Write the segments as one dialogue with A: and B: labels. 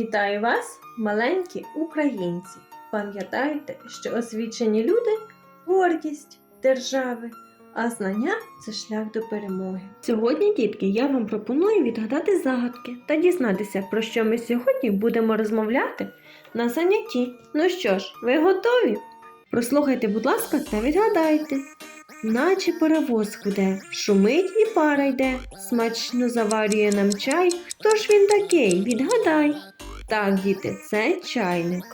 A: Вітаю вас, маленькі українці! Пам'ятайте, що освічені люди гордість держави, а знання це шлях до перемоги. Сьогодні, дітки, я вам пропоную відгадати загадки та дізнатися, про що ми сьогодні будемо розмовляти на занятті. Ну що ж, ви готові? Прослухайте, будь ласка, та відгадайте. Наче паровоз гуде, шумить і пара йде, смачно заварює нам чай. Хто ж він такий? Відгадай. Так, діти, це чайник.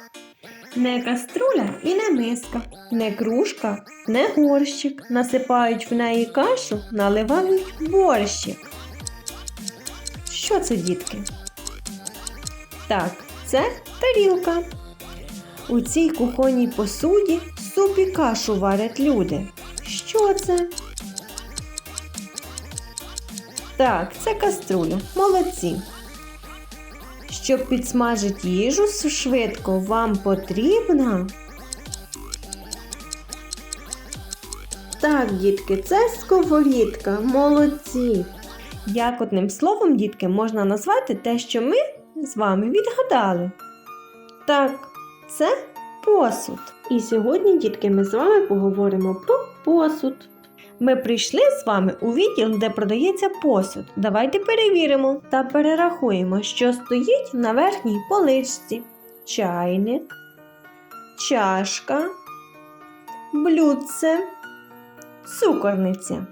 A: Не каструля і не миска, не кружка, не горщик. Насипають в неї кашу, наливають борщик. Що це, дітки? Так, це тарілка. У цій кухонній посуді суп і кашу варять люди. Що це? Так, це каструля. Молодці. Щоб підсмажити їжу швидко, вам потрібна. Так, дітки, це сковорідка. Молодці. Як одним словом, дітки, можна назвати те, що ми з вами відгадали? Так, це посуд. І сьогодні, дітки, ми з вами поговоримо про посуд. Ми прийшли з вами у відділ, де продається посуд. Давайте перевіримо та перерахуємо, що стоїть на верхній поличці: чайник, чашка, блюдце, цукорниця.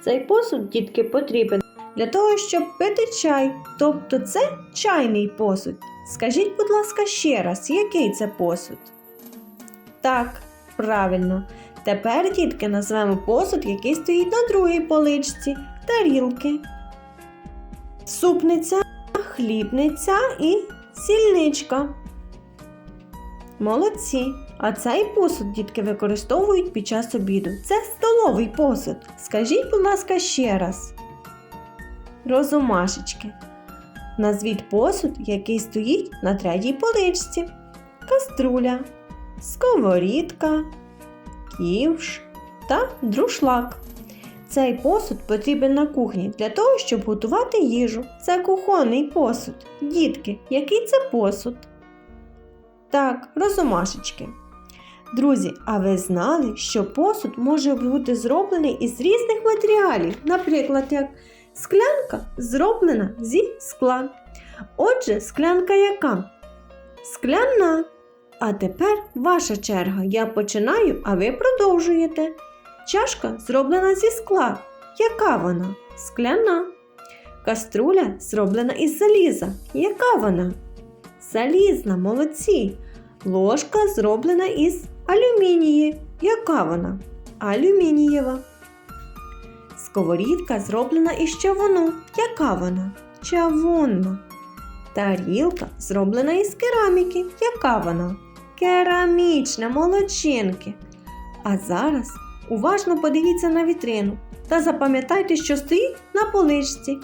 A: Цей посуд, дітки, потрібен для того, щоб пити чай, тобто це чайний посуд. Скажіть, будь ласка, ще раз, який це посуд? Так, правильно. Тепер, дітки, назвемо посуд, який стоїть на другій поличці, тарілки, супниця, хлібниця і сільничка. Молодці! А цей посуд дітки використовують під час обіду. Це столовий посуд. Скажіть, будь ласка, ще раз. Розумашечки. Назвіть посуд, який стоїть на третій поличці. Каструля, сковорідка, ківш та друшлак. Цей посуд потрібен на кухні для того, щоб готувати їжу. Це кухонний посуд. Дітки, який це посуд? Так, розумашечки. Друзі, а ви знали, що посуд може бути зроблений із різних матеріалів, наприклад, як склянка зроблена зі скла. Отже, склянка яка? Скляна. А тепер ваша черга. Я починаю, а ви продовжуєте. Чашка зроблена зі скла. Яка вона? Скляна. Каструля зроблена із заліза. Яка вона? Залізна, молодці. Ложка зроблена із алюмінії. Яка вона? Алюмінієва. Сковорідка зроблена із чавуну. Яка вона? Чавунна. Тарілка зроблена із кераміки. Яка вона? Керамічна, молодчинки. А зараз уважно подивіться на вітрину та запам'ятайте, що стоїть на поличці,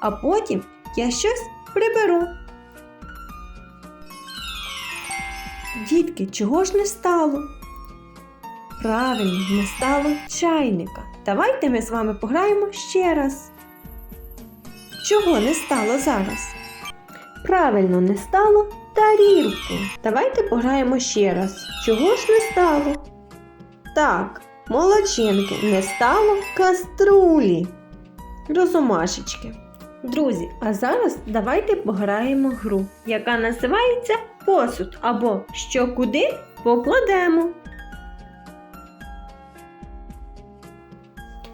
A: а потім я щось приберу. Дітки, чого ж не стало? Правильно, не стало чайника. Давайте ми з вами пограємо ще раз. Чого не стало зараз? Правильно, не стало тарілки. Давайте пограємо ще раз. Чого ж не стало? Так, молодчинки, не стало каструлі. Розумашечки. Друзі, а зараз давайте пограємо гру, яка називається посуд або що куди покладемо.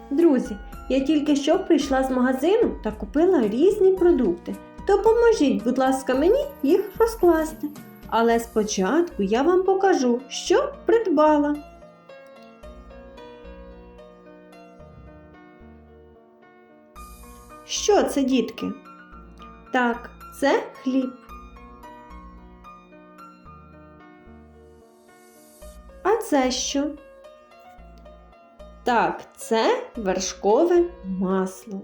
A: Друзі, я тільки що прийшла з магазину та купила різні продукти. Допоможіть, будь ласка, мені їх розкласти. Але спочатку я вам покажу, що придбала. Що це, дітки? Так, це хліб. А це що? Так, це вершкове масло.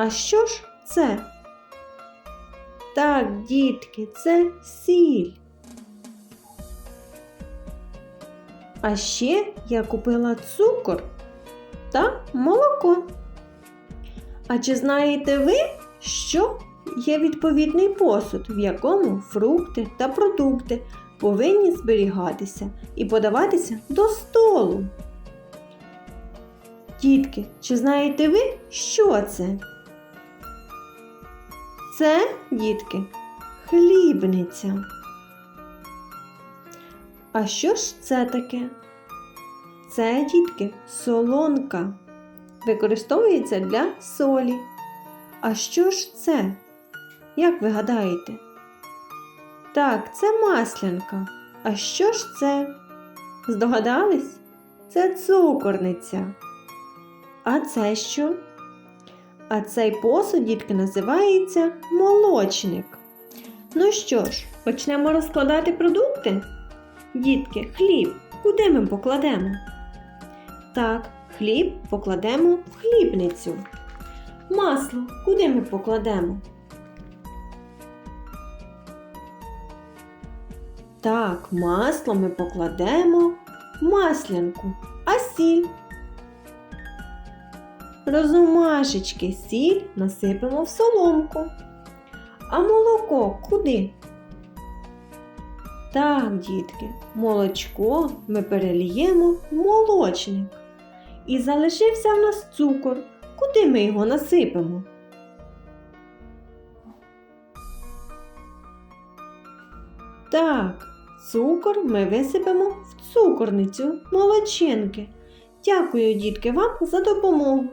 A: А що ж це? Так, дітки, це сіль. А ще я купила цукор та молоко. А чи знаєте ви, що є відповідний посуд, в якому фрукти та продукти повинні зберігатися і подаватися до столу? Дітки, чи знаєте ви, що це? Це, дітки, хлібниця. А що ж це таке? Це, дітки, солонка. Використовується для солі. А що ж це? Як ви гадаєте? Так, це маслянка. А що ж це? Здогадались? Це цукорниця. А це що? А цей посуд, дітки, називається молочник. Ну що ж, почнемо розкладати продукти? Дітки, хліб, куди ми покладемо? Так, хліб покладемо в хлібницю. Масло, куди ми покладемо? Так, масло ми покладемо в маслянку, а сіль. Розумашечки сіль насипемо в соломку. А молоко куди? Так, дітки, молочко ми переліємо в молочник. І залишився в нас цукор. Куди ми його насипемо? Так, цукор ми висипемо в цукорницю молочинки. Дякую, дітки, вам за допомогу.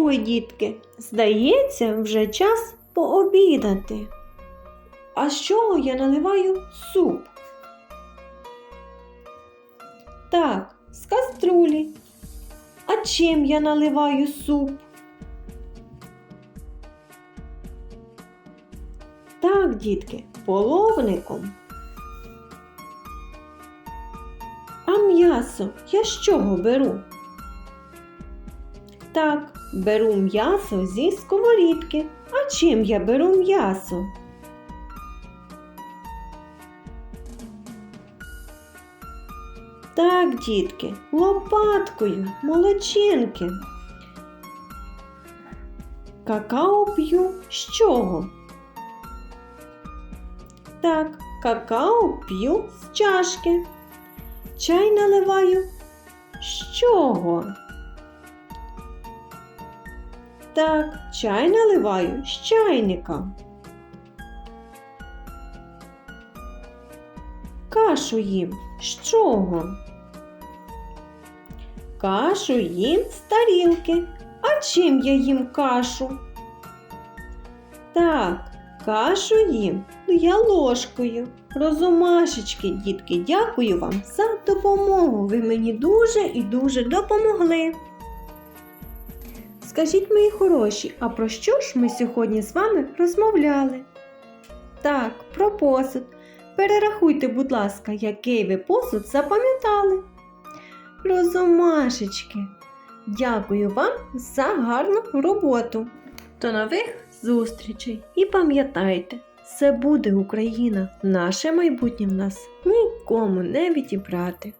A: Ой, дітки, здається, вже час пообідати. А з чого я наливаю суп? Так, з каструлі. А чим я наливаю суп? Так, дітки, половником. А м'ясо я з чого беру? Так, беру м'ясо зі сковорідки. А чим я беру м'ясо? Так, дітки, лопаткою, молочинки. Какао п'ю з чого? Так, какао п'ю з чашки. Чай наливаю з чого? Так, чай наливаю з чайника. Кашу їм з чого? Кашу їм з тарілки. А чим я їм кашу? Так, кашу їм я ложкою. Розумашечки, дітки, дякую вам за допомогу. Ви мені дуже і дуже допомогли. Скажіть, мої хороші, а про що ж ми сьогодні з вами розмовляли? Так, про посуд. Перерахуйте, будь ласка, який ви посуд запам'ятали. Розумашечки, дякую вам за гарну роботу. До нових зустрічей і пам'ятайте, це буде Україна, наше майбутнє в нас нікому не відібрати.